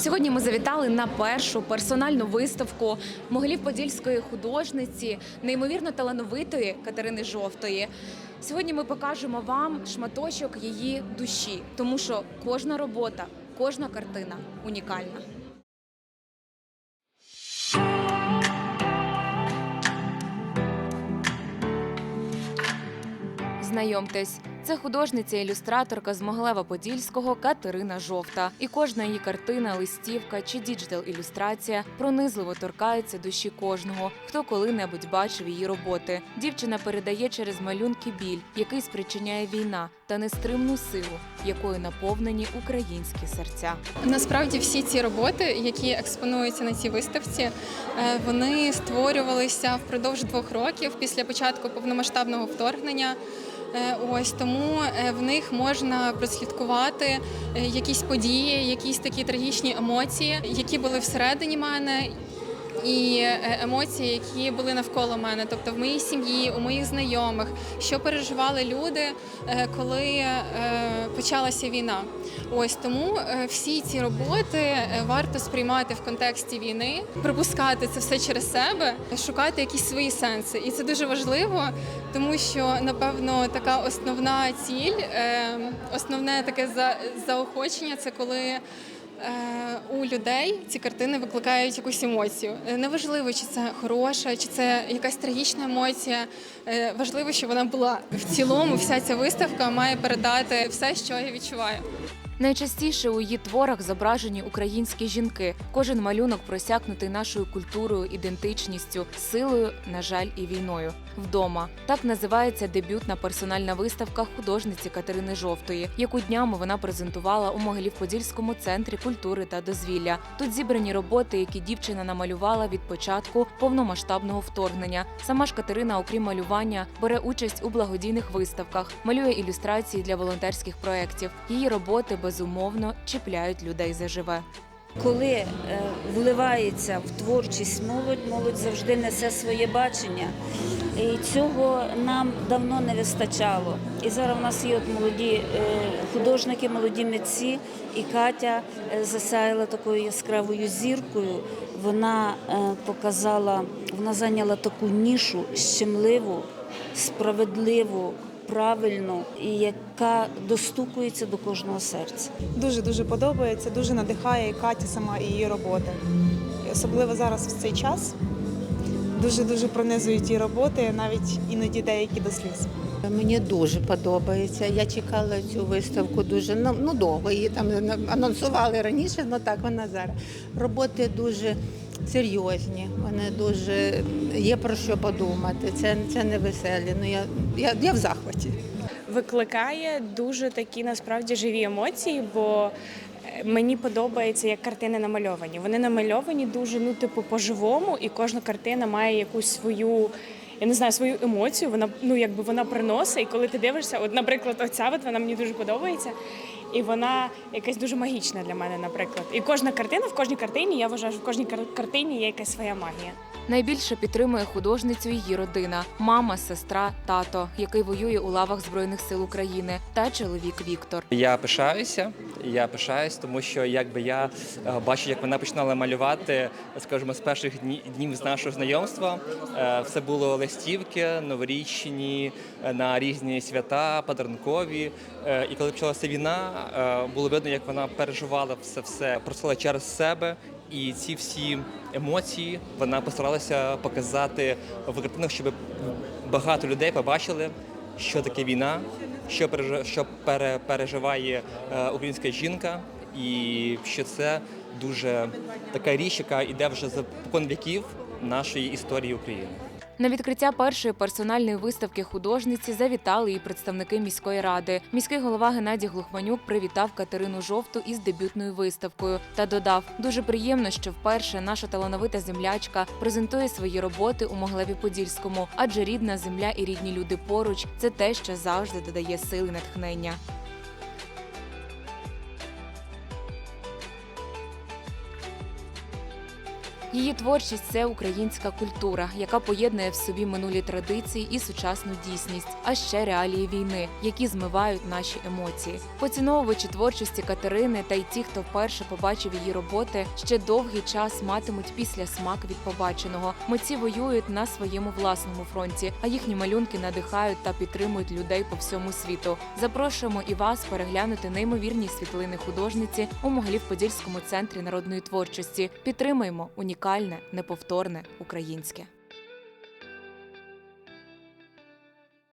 Сьогодні ми завітали на першу персональну виставку Могилів-Подільської художниці, неймовірно талановитої Катерини Жовтої. Сьогодні ми покажемо вам шматочок її душі, тому що кожна робота, кожна картина унікальна. Знайомтесь, це художниця-ілюстраторка з Могилева-Подільського Катерина Жовта. І кожна її картина, листівка чи діджитал-ілюстрація пронизливо торкається душі кожного, хто коли-небудь бачив її роботи. Дівчина передає через малюнки біль, який спричиняє війна, та нестримну силу, якою наповнені українські серця. Насправді всі ці роботи, які експонуються на цій виставці, е, вони створювалися впродовж двох років після початку повномасштабного вторгнення. Е, Ось тому е, в них можна прослідкувати е, якісь події, якісь такі трагічні емоції, які були всередині мене. І е, емоції, які були навколо мене, тобто в моїй сім'ї, у моїх знайомих, що переживали люди, е, коли е, почалася війна. Ось тому всі ці роботи варто сприймати в контексті війни, пропускати це все через себе, шукати якісь свої сенси. І це дуже важливо, тому що напевно така основна ціль, основне таке заохочення це коли. Е, У людей ці картини викликають якусь емоцію. Е, Неважливо, чи це хороша, чи це якась трагічна емоція. Е, Важливо, щоб вона була в цілому. Вся ця виставка має передати все, що я відчуваю. Найчастіше у її творах зображені українські жінки. Кожен малюнок просякнутий нашою культурою, ідентичністю, силою, на жаль, і війною. Вдома так називається дебютна персональна виставка художниці Катерини Жовтої, яку днями вона презентувала у Могилів-Подільському центрі культури та дозвілля. Тут зібрані роботи, які дівчина намалювала від початку повномасштабного вторгнення. Сама ж Катерина, окрім малювання, бере участь у благодійних виставках, малює ілюстрації для волонтерських проєктів. Її роботи безумовно чіпляють людей заживе. Коли е, вливається в творчість молодь, молодь завжди несе своє бачення. І цього нам давно не вистачало. І зараз в нас є от молоді е, художники, молоді митці, і Катя е, засяяла такою яскравою зіркою. Вона показала, вона зайняла таку нішу щемливу, справедливу, правильну, і яка достукується до кожного серця. Дуже дуже подобається, дуже надихає і Катя сама і її роботи. І особливо зараз в цей час дуже дуже пронизують ті роботи, навіть іноді деякі до сліз. Мені дуже подобається. Я чекала цю виставку дуже ну, ну, довго. Її там анонсували раніше, але так вона зараз. Роботи дуже серйозні, вони дуже є про що подумати. Це, це не веселі. Ну я, я, я в захваті. викликає дуже такі насправді живі емоції, бо е, мені подобається, як картини намальовані. Вони намальовані дуже, ну, типу, по-живому, і кожна картина має якусь свою. Я не знаю свою емоцію, вона ну якби вона приносить, і коли ти дивишся, от, наприклад, оця от вона мені дуже подобається, і вона якась дуже магічна для мене, наприклад. І кожна картина в кожній картині, я вважаю, що в кожній кар- картині є якась своя магія. Найбільше підтримує художницю її родина: мама, сестра, тато, який воює у лавах Збройних сил України, та чоловік Віктор. Я пишаюся. Я пишаюсь, тому що якби я е, бачу, як вона починала малювати, скажімо, з перших дні- днів з нашого знайомства. Е, Все було листівки, новорічні, е, на різні свята, подарункові. І коли почалася війна, було видно, як вона переживала все все, просила через себе. І ці всі емоції вона постаралася показати в картинах, щоб багато людей побачили, що таке війна, що що пере- переживає е, українська жінка, і що це дуже така річ, яка йде вже за віків нашої історії України. На відкриття першої персональної виставки художниці завітали і представники міської ради. Міський голова Геннадій Глухманюк привітав Катерину Жовту із дебютною виставкою та додав: дуже приємно, що вперше наша талановита землячка презентує свої роботи у Моглеві Подільському, адже рідна земля і рідні люди поруч це те, що завжди додає сили натхнення. Її творчість це українська культура, яка поєднує в собі минулі традиції і сучасну дійсність, а ще реалії війни, які змивають наші емоції. Поціновувачі творчості Катерини та й ті, хто вперше побачив її роботи, ще довгий час матимуть після смак від побаченого. Митці воюють на своєму власному фронті, а їхні малюнки надихають та підтримують людей по всьому світу. Запрошуємо і вас переглянути неймовірні світлини художниці у Могилів-Подільському центрі народної творчості. Підтримаємо унікальне, неповторне українське.